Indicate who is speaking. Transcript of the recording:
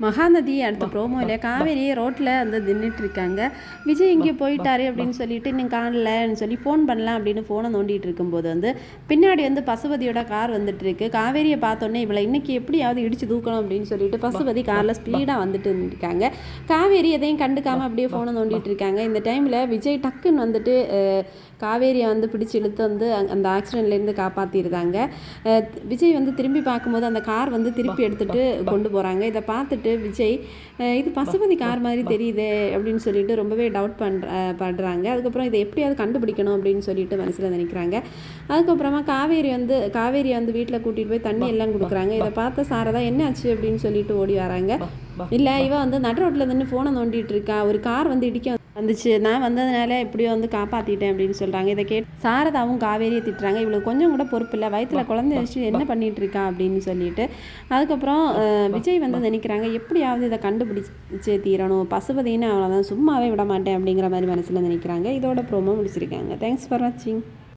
Speaker 1: மகாநதி அடுத்த ப்ரோமோவில் காவேரி ரோட்டில் வந்து நின்றுட்டு இருக்காங்க விஜய் இங்கே போயிட்டாரு அப்படின்னு சொல்லிட்டு இன்னும் காணலன்னு சொல்லி ஃபோன் பண்ணலாம் அப்படின்னு ஃபோனை நோண்டிட்டு இருக்கும்போது வந்து பின்னாடி வந்து பசுபதியோட கார் வந்துட்டு இருக்கு காவேரியை பார்த்தோன்னே இவளை இன்னைக்கு எப்படியாவது இடிச்சு தூக்கணும் அப்படின்னு சொல்லிட்டு பசுபதி காரில் ஸ்பீடாக வந்துட்டு இருக்காங்க காவேரி எதையும் கண்டுக்காம அப்படியே ஃபோனை நோண்டிட்டு இருக்காங்க. இந்த டைமில் விஜய் டக்குன்னு வந்துட்டு காவேரியை வந்து பிடிச்சி இழுத்து வந்து அந்த ஆக்சிடென்ட்லேருந்து காப்பாற்றிருந்தாங்க விஜய் வந்து திரும்பி பார்க்கும்போது அந்த கார் வந்து திருப்பி எடுத்துட்டு கொண்டு போகிறாங்க இதை பார்த்துட்டு விஜய் அஹ், இது பசுபதி கார் மாதிரி தெரியுதே அப்படின்னு சொல்லிட்டு ரொம்பவே டவுட் பண்ற அஹ், பண்றாங்க அதுக்கப்புறம் இதை எப்படியாவது கண்டுபிடிக்கணும் அப்படின்னு சொல்லிட்டு மனசில் நினைக்கிறாங்க. அதுக்கப்புறமா காவேரி வந்து காவேரியை வந்து வீட்டில் கூட்டிகிட்டு போய் தண்ணி எல்லாம் கொடுக்குறாங்க. இதை பார்த்த சாரதா என்ன ஆச்சு? அப்படின்னு சொல்லிட்டு ஓடி வராங்க. இல்லை இவ வந்து நடு ரோட்டில் நின்று ஃபோனை நோண்டிட்டு இருக்கா ஒரு கார் வந்து இடிக்க வந்துச்சு. நான் வந்ததுனால எப்படியோ வந்து காப்பாற்றிட்டேன் அப்படின்னு சொல்கிறாங்க இதை கேட்டு சாரதாவும் காவேரியை திட்டுறாங்க. இவளுக்கு கொஞ்சம் கூட பொறுப்பு இல்லை. வயிற்றுல குழந்தை வச்சு என்ன பண்ணிட்டு இருக்கா அப்படின்னு சொல்லிட்டு. அதுக்கப்புறம் விஜய் வந்து நினைக்கிறாங்க எப்படியாவது இதை கண்டுபிடிச்சு தீரணும். பசுபதின்னு அவ்வளோதான் சும்மாவே விட மாட்டேன். அப்படிங்கிற மாதிரி மனசில் நினைக்கிறாங்க. இதோட ப்ரோமோ முடிச்சிருக்காங்க. தேங்க்ஸ் ஃபார் வாட்சிங்